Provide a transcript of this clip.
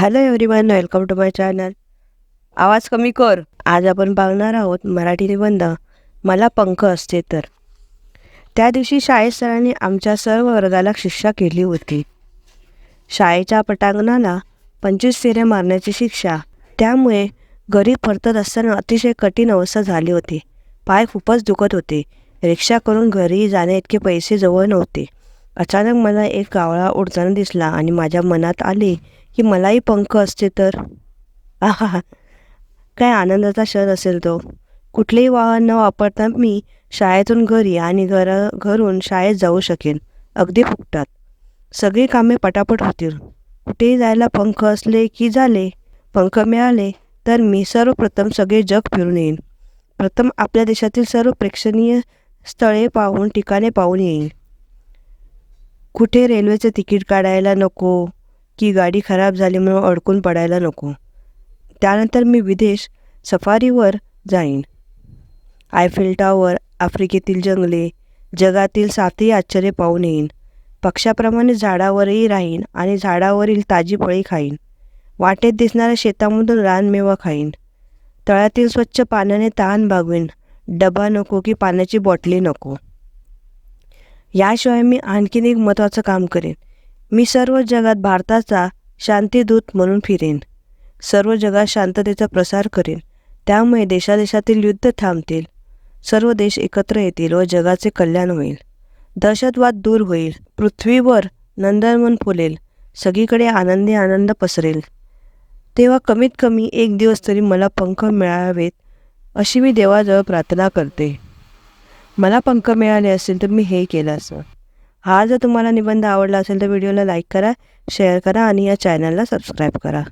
Hello everyone welcome to my channel. आवाज कमी कर. आज आपण पाहणार आहोत मराठी निबंध मला पंख असते तर. त्या दिवशी शाळेत सरांनी आमच्या सर्व वर्गाला शिक्षा केली होती. शाळेच्या पटांगणाला पंचवीस फेऱ्या मारण्याची शिक्षा त्यामुळे घरी परतत असताना अतिशय कठीण अवस्था झाली होती. पाय खूपच दुखत होते. रिक्षा करून घरी जाण्या इतके पैसे जवळ नव्हते. अचानक मला एक कावळा उडताना दिसला आणि माझ्या मनात आले की मलाही पंख असते तर? आहा काय आनंदाचा क्षण असेल तो. कुठलेही वाहन न वापरता मी शाळेतून घरी आणि घरा घरून शाळेत जाऊ शकेन. अगदी फुकटात. सगळी कामे पटापट होतील. कुठेही जायला पंख असले की झाले पंख मिळाले तर मी सर्वप्रथम सगळे जग फिरून येईन. प्रथम आपल्या देशातील सर्व प्रेक्षणीय स्थळे पाहून ठिकाणे पाहून येईन. कुठे रेल्वेचं तिकीट काढायला नको? की गाडी खराब झाली म्हणून अडकून पडायला नको. त्यानंतर मी विदेश सफारीवर जाईन. आयफेल टॉवर आफ्रिकेतील जंगले जगातील सातही आश्चर्य पाहून येईन. पक्षाप्रमाणे झाडावरही राहीन आणि झाडावरील ताजी फळी खाईन. वाटेत दिसणाऱ्या शेतामधून रानमेवा खाईन. तळ्यातील स्वच्छ पाण्याने तहान भागवीन. डबा नको की पाण्याची बॉटली नको. याशिवाय मी आणखीन एक महत्त्वाचं काम करेन. मी सर्व जगात भारताचा शांतीदूत म्हणून फिरेन. सर्व जगात शांततेचा प्रसार करेन. त्यामुळे देशादेशातील युद्ध थांबतील. सर्व देश एकत्र येतील व जगाचे कल्याण होईल. दहशतवाद दूर होईल. पृथ्वीवर नंदनवन फुलेल. सगळीकडे आनंदी आनंद पसरेल. तेव्हा कमीत कमी एक दिवस तरी मला पंख मिळावेत अशी मी देवाजवळ प्रार्थना करते. मला पंख मिळाले असेल तर मी हे केलं असं हा जर तुम्हाला निबंध आवडला असेल तर व्हिडिओला लाईक करा शेअर करा आणि या चॅनलला सबस्क्राईब करा.